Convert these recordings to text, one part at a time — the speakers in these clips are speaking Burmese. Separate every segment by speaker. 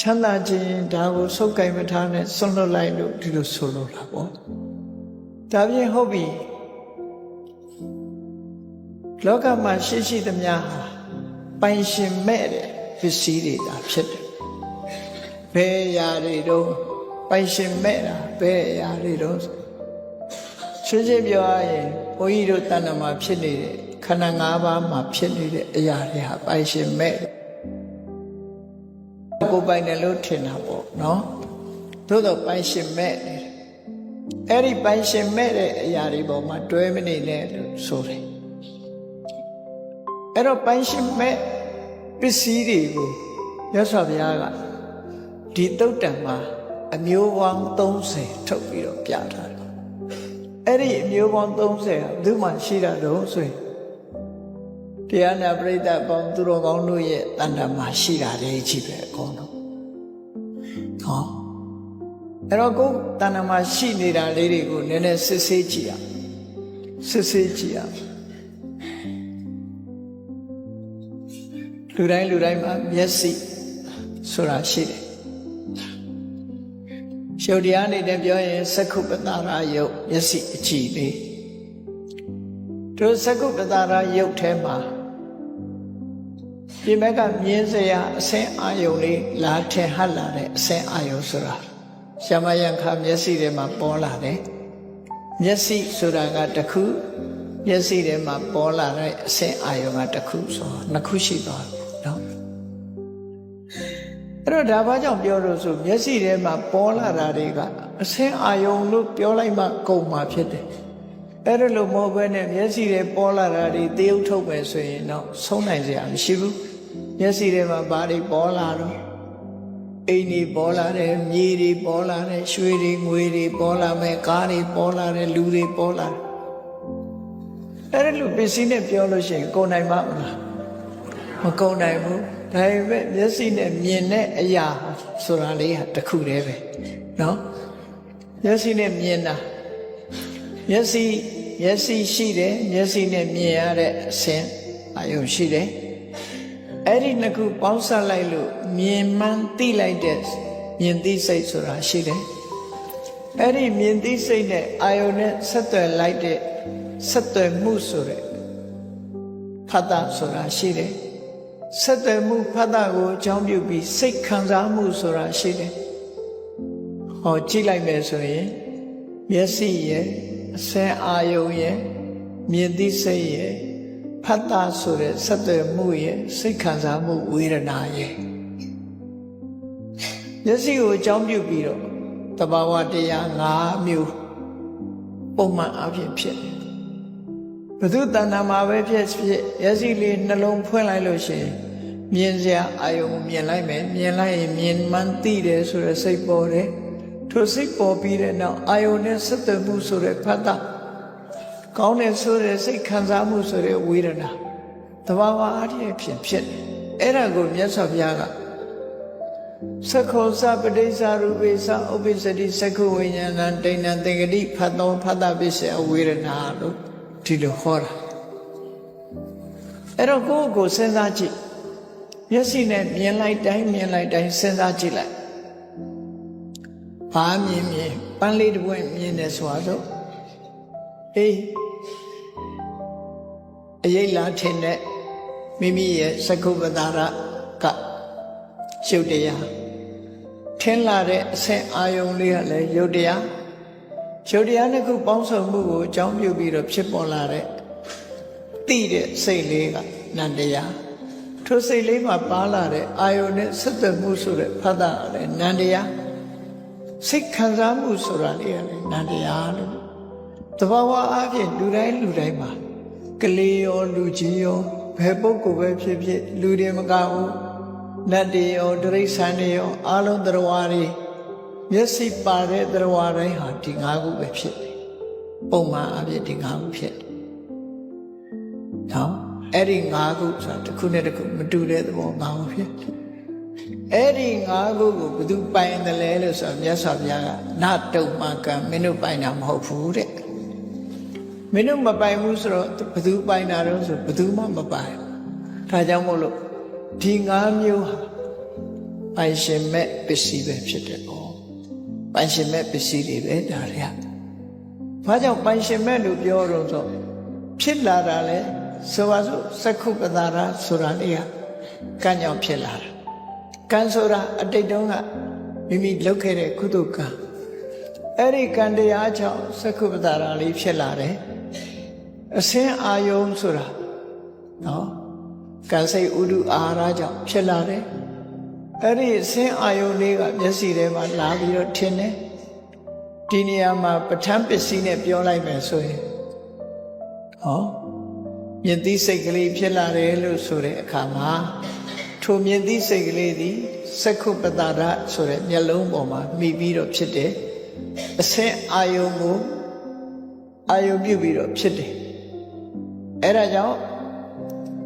Speaker 1: ချမ်းသာခြင်းဒါကိုစုပ်ကိုင်မထားနဲ့ဆွန့်လွတ်လိုက်လို့ဒီလိုဆိုလိုတာပေါ့ဒါပြင်ဟုတ်ပြီလောကမှာရှိရှိသမျှဟာပိုင်ရှင်မဲ့တဲ့ပစ္စည်းတွေဒါဖြစ်တယ်ဘယ်အရာတွေတော့ပိုင်ရှင်မဲ့တာဘယ်အရာတွေတော့ရှင်းရှင်းပြောရရင်ဘုန်းကြီးတို့တဏ္ဍမှာဖြစ်နေတဲ့ခန္ဓာ၅ပါးမှာဖြစ်နေတဲ့အရာတွေဟာပိုင်ရှင်မဲ့တယ် ကိုယ်ပိုင်တယ်လို့ထင်တာပေါ့နော်သို့တော့ပိုင်ရှင်မဲ့တယ်အဲ့ဒီပိုင်ရှင်မဲ့တဲ့အရာတွေပေါ်မှာတွဲမနေနဲ့လို့ဆိုတယ်အဲ့တော့ပိုင်ရှင်မဲ့ပစ္စည်းတွေကိုရသော်ဘုရားကဒီတုတ်တံမှာအမျိုးပေါင်း30ထုတ်ပြီးတော့ပြထားတယ်အဲ့ဒီအမျိုးပေါင်း30ဟာဘယ်သူမှရှိတာတော့ဆိုရင် တရားနာပရိသတ်ပေါင်းသူတော်ကောင်းတို့ရဲ့တဏ္ဍာမှာရှိတာလေးကြီးပဲအကုန်လုံးဟောအဲ့တော့ကိုယ်တဏ္ဍာမှာရှိနေတာလေးတွေကိုနည်းနည်းစစ်ဆေးကြည့်ရစစ်ဆေးကြည့်ရလူတိုင်းလူတိုင်းမှာမျက်စိဆိုတာရှိတယ်ရှုပ်တရားအနေနဲ့ပြောရင်သက္ခုပတ္တရာယုတ်မျက်စိအကြည့်လေးတို့သက္ခုပတ္တရာယုတ်ထဲမှာ ဒီဘက်ကမြင်းစရာအစင်းအာယုံလေးလာထင်ဟပ်လာတဲ့အစင်းအာယုံဆိုတာရှမယံခမျက်စိထဲမှာပေါ်လာတယ်မျက်စိဆိုတာကတစ်ခုမျက်စိထဲမှာပေါ်လာတဲ့အစင်းအာယုံကတစ်ခုဆိုတော့နှစ်ခုရှိသွားတယ်နော်အဲ့တော့ဒါဘာကြောင့်ပြောလို့ဆိုမျက်စိထဲမှာပေါ်လာတာတွေကအစင်းအာယုံလို့ပြောလိုက်မှကုန်မှာဖြစ်တယ်အဲ့ဒါလို့မဟုတ်ဘဲနဲ့မျက်စိထဲပေါ်လာတာတွေတရုပ်ထုတ်မယ်ဆိုရင်တော့ဆုံးနိုင်စရာမရှိဘူး မျက်စိထဲမှာဘာတွေပေါ်လာတော့အိမ်တွေပေါ်လာတယ်မြေတွေပေါ်လာတယ်ရွှေတွေငွေတွေပေါ်လာမယ်ကားတွေပေါ်လာတယ်လူတွေပေါ်လာတယ်အဲ့ဒါလို့ပစ္စည်းနဲ့ပြောလို့ရှိရင်ကုန်နိုင်မှာမလားမကုန်နိုင်ဘူးဒါပေမဲ့မျက်စိနဲ့မြင်တဲ့အရာဆိုတာလေးဟာတစ်ခုတည်းပဲเนาะမျက်စိနဲ့မြင်တာမျက်စိမျက်စိရှိတယ်မျက်စိနဲ့မြင်ရတဲ့အဆင်းအယုံရှိတယ် အဲ့ဒီနှစ်ခုပေါင်းစပ်လိုက်လို့မြင်မှန်းသိလိုက်တဲ့မြင်သိစိတ်ဆိုတာရှိတယ်အဲ့ဒီမြင်သိစိတ်နဲ့အာယုံနဲ့ဆက်သွယ်လိုက်တဲ့ဆက်သွယ်မှုဆိုတဲ့ဖတ်တာဆိုတာရှိတယ်ဆက်သွယ်မှုဖတ်တာကိုအကြောင်းပြုပြီးစိတ်ခံစားမှုဆိုတာရှိတယ်ဟောကြည့်လိုက်မယ်ဆိုရင်မျက်စိရဲ့အစဲအာယုံရဲ့မြင်သိစိတ်ရဲ့ ဖတ်တာဆိုတဲ့ဆက်သွယ်မှုရဲ့စိတ်ခံစားမှုဝေဒနာရဲ့မျက်စိကိုအကြောင်းပြုပြီးတော့တဘာဝတရား၅မျိုးပုံမှန်အဖြစ်ဖြစ်တယ်ဘု து တဏ္ဍာမှာပဲဖြစ်ဖြစ်မျက်စိလေးနှလုံးဖွင့်လိုက်လို့ရှိရင်မြင်စရာအာယုံမြင်လိုက်မယ်မြင်လိုက်ရင်မြင်မှန်းသိတယ်ဆိုတဲ့စိတ်ပေါ်တယ်ထိုစိတ်ပေါ်ပြီးတဲ့နောက်အာယုန်နဲ့ဆက်သွယ်မှုဆိုတဲ့ဖတ်တာ ကောင်းတဲ့ဆိုတဲ့စိတ်ခံစားမှုဆိုတဲ့ဝေဒနာတဘာဝအဖြစ်ဖြစ်ဖြစ်တယ်အဲ့ဒါကိုမြတ်စွာဘုရားကသခောစပဋိစ္ဆာရူပိသဥပိစ္ဆတိသက္ခဝိညာဏဒိဋ္ဌံသင်္ကတိဖတ်သောဖတ်တာပစ္စယဝေဒနာလို့ဒီလိုဟောတာအဲ့တော့ကိုယ့်ကိုယ်စဉ်းစားကြည့်မျက်စိနဲ့မြင်လိုက်တိုင်းမြင်လိုက်တိုင်းစဉ်းစားကြည့်လိုက်ဘာမြင်မြင်ပန်းလေးတစ်ပွင့်မြင်တယ်ဆိုတော့အေး အရေးလားထင်တဲ့မိမိရဲ့သက္ကုပ္ပတာရကရှုပ်တရားထင်းလာတဲ့အဆင့်အာယုံလေးကလည်းယုတ်တရားယုတ်တရားနှစ်ခုပေါင်းစုံမှုကိုအကြောင်းပြုပြီးတော့ဖြစ်ပေါ်လာတဲ့တိတဲ့စိတ်လေးကနန္တရားထိုစိတ်လေးမှာပါလာတဲ့အာယုန်နဲ့ဆက်သွယ်မှုဆိုတဲ့ဖတ်တာလည်းနန္တရားစိတ်ခံစားမှုဆိုတာလေးကလည်းနန္တရားလို့တဘာဝအဖြစ်လူတိုင်းလူတိုင်းမှာ ကလေးရောလူကြီးရောဘယ်ပုဂ္ဂိုလ်ပဲဖြစ်ဖြစ်လူတွေမကဘူးနတ်တွေရောတိရစ္ဆာန်တွေရောအလုံးသရဝါတွေမျက်စိပါတဲ့သရဝါတိုင်းဟာဒီ၅ခုပဲဖြစ်တယ်ပုံမှန်အဖြစ်ဒီ၅ခုဖြစ်တယ်နော်အဲ့ဒီ၅ခုဆိုတာတစ်ခုနဲ့တစ်ခုမတူတဲ့သဘော၅ခုဖြစ်အဲ့ဒီ၅ခုကိုဘယ်သူပိုင်တယ်လဲလို့ဆိုတော့မြတ်စွာဘုရားကနတုံမကံမင်းတို့ပိုင်တာမဟုတ်ဘူးတဲ့ မင်းတို့မပိုင်ဘူးဆိုတော့ဘယ်သူပိုင်တာတော့ဆိုဘယ်သူမှမပိုင်ဒါကြောင့်မို့လို့ဒီ၅မျိုးဟာပိုင်ရှင်မဲ့ပစ္စည်းပဲဖြစ်တယ်ပေါ့ပိုင်ရှင်မဲ့ပစ္စည်းတွေပဲဒါတွေကဘာကြောင့်ပိုင်ရှင်မဲ့လို့ပြောတော့ဆိုဖြစ်လာတာလဲဆိုပါစို့စက္ခုပတာရဆိုတာလေးကကံကြောင့်ဖြစ်လာတာကံဆိုတာအတိတ်တုန်းကမိမိလုပ်ခဲ့တဲ့ကုသိုလ်ကံအဲ့ဒီကံတရားကြောင့်စက္ခုပတာရလေးဖြစ်လာတယ် အစင်းအာယုံဆိုတာနော်ကံစိတ်ဥဒုအာဟာရကြောင့်ဖြစ်လာတယ်အဲ့ဒီအစင်းအာယုံလေးကမျက်စိထဲမှာလာပြီးတော့ထင်တယ်ဒီနေရာမှာပဋ္ဌာန်းပစ္စည်းနဲ့ပြောလိုက်မယ်ဆိုရင်ဟောမြင်သိစိတ်ကလေးဖြစ်လာတယ်လို့ဆိုတဲ့အခါမှာထိုမြင်သိစိတ်ကလေးသည်စက္ခုပတ္တရဆိုတဲ့မျက်လုံးပေါ်မှာမိပြီးတော့ဖြစ်တယ်အစင်းအာယုံကိုအာယုံပြုပြီးတော့ဖြစ်တယ် အဲ့ဒါကြောင့်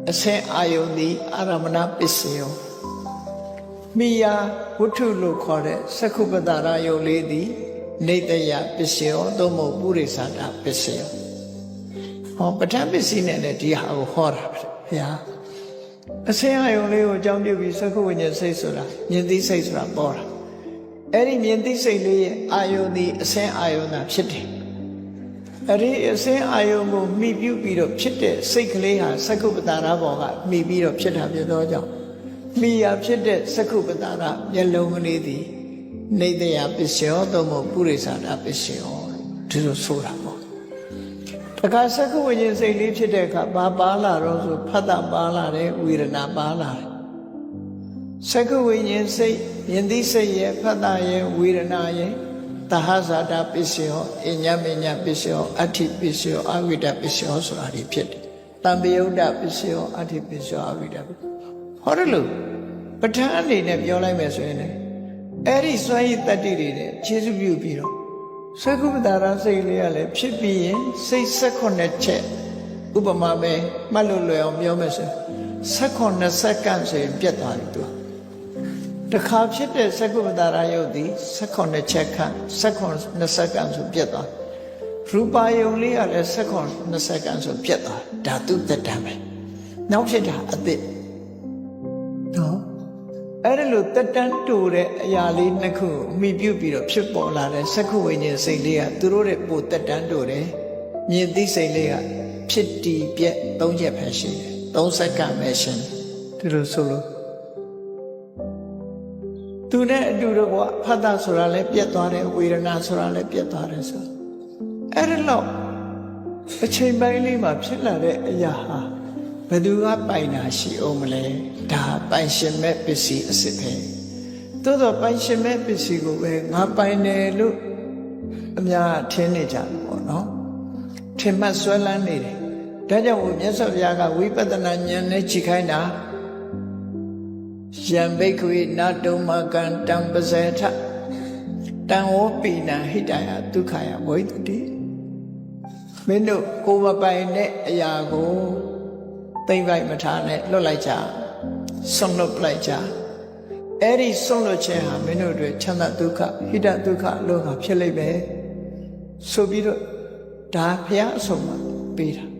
Speaker 1: အစင်းအာယုန်သည်အာရမဏပစ္စယောမိယာဝတ္ထုလို့ခေါ်တဲ့သက္ခုပတရာယုတ်လေးသည်နေတယပစ္စယောသို့မဟုတ်ပုရိသတာပစ္စယောဟောပဋ္ဌာန်းပစ္စည်းနဲ့လည်းဒီဟာကိုဟောတာဗျဘုရားအစင်းအာယုန်လေးကိုအကြောင်းပြုပြီးသက္ခုဝိညာဉ်စိတ်ဆိုတာမြင်သိစိတ်ဆိုတာပေါ်တာအဲ့ဒီမြင်သိစိတ်လေးရဲ့အာယုန်သည်အစင်းအာယုန်သာဖြစ်တယ် အဲ့ဒီအစင်းအာယုံကိုမိပြုပြီးတော့ဖြစ်တဲ့စိတ်ကလေးဟာသက္ကုပ္ပတာရဘောကမိပြီးတော့ဖြစ်တာဖြစ်သောကြောင့်မိယာဖြစ်တဲ့သက္ကုပ္ပတာရမျက်လုံးကလေးသည်နေတယပစ္စယောသို့မဟုတ်ပုရိသတာပစ္စယောဒီလိုဆိုတာပေါ့တခါသက္ကုဝိညာဉ်စိတ်လေးဖြစ်တဲ့အခါဘာပါလာတော့ဆိုဖတ်တာပါလာတယ်ဝေဒနာပါလာတယ်သက္ကုဝိညာဉ်စိတ်ယင်သိစိတ်ရဲ့ဖတ်တာရဲ့ဝေဒနာရဲ့ တဟဇာတာပစ္စယောအညမညပစ္စယောအဋ္ဌိပစ္စယောအဝိဒပစ္စယောဆိုတာဒီဖြစ်တယ်။တံပယုဒ္ဓပစ္စယောအဋ္ဌိပစ္စယောအဝိဒပစ္စယောဟောတယ်လို့ပဋ္ဌာန်းအနေနဲ့ပြောလိုက်မယ်ဆိုရင်လည်းအဲ့ဒီစွမ်းရည်တတ္တိတွေနဲ့ခြေစုပြုပြီးတော့သက္ကုပ္ပတာရစိတ်လေးကလည်းဖြစ်ပြီးရင်စိတ်၁၈ချက်ဥပမာပဲမှတ်လို့လွယ်အောင်ပြောမယ်ဆို၁၈စက္ကန့်ဆိုရင်ပြတ်သွားပြီသူက တခါဖြစ်တဲ့သက္ကုပ္ပတာရယုတ်သည်16ချက်ခန့်16 20ကံဆိုပြတ်သွားရူပါယုံလေးကလည်း16 20ကံဆိုပြတ်သွားဓာတုတ္တံပဲနောက်ဖြစ်တာအသစ်နော်အဲ့ဒါလို့တက်တန်းတူတဲ့အရာလေးနှစ်ခုအမိပြုတ်ပြီးတော့ဖြစ်ပေါ်လာတဲ့သက္ကုဝိညာဉ်စိတ်လေးကသူတို့ရဲ့ပိုတက်တန်းတူတယ်မြင်သိစိတ်လေးကဖြစ်တီပြက်၃ချက်ပဲရှိတယ်၃စက္ကန့်ပဲရှင်ဒီလိုဆိုလို့ သူနဲ့အတူတကွဖတ်တာဆိုတာလည်းပြတ်သွားတယ်ဝေဒနာဆိုတာလည်းပြတ်သွားတယ်ဆိုအဲ့ဒါတော့အချိန်ပိုင်းလေးမှာဖြစ်လာတဲ့အရာဟာဘယ်သူကပိုင်တာရှိအောင်မလဲဒါပိုင်ရှင်မဲ့ပစ္စည်းအစ်စ်ပဲသို့တော့ပိုင်ရှင်မဲ့ပစ္စည်းကိုပဲငါပိုင်တယ်လို့အများထင်နေကြတယ်ပေါ့နော်ထင်မှတ်ဆွဲလန်းနေတယ်ဒါကြောင့်ဘုမြတ်စွာဘုရားကဝိပဿနာဉာဏ်နဲ့ကြည့်ခိုင်းတာ ယံဘိက္ခွေနတုံမကံတံပဇေထတံဝပိနံဟိတယဒုက္ခယဝိတ္တိမင်းတို့ကိုယ်မပိုင်တဲ့အရာကိုသိမ့်ပိုက်မထားနဲ့လွတ်လိုက်ကြဆုံးလွတ်လိုက်ကြအဲ့ဒီဆုံးလွတ်ခြင်းဟာမင်းတို့တွေချမ်းသာဒုက္ခဟိတဒုက္ခလို့ဟာဖြစ်လိမ့်မယ်ဆိုပြီးတော့ဒါဘုရားအဆုံးအမပေးတာ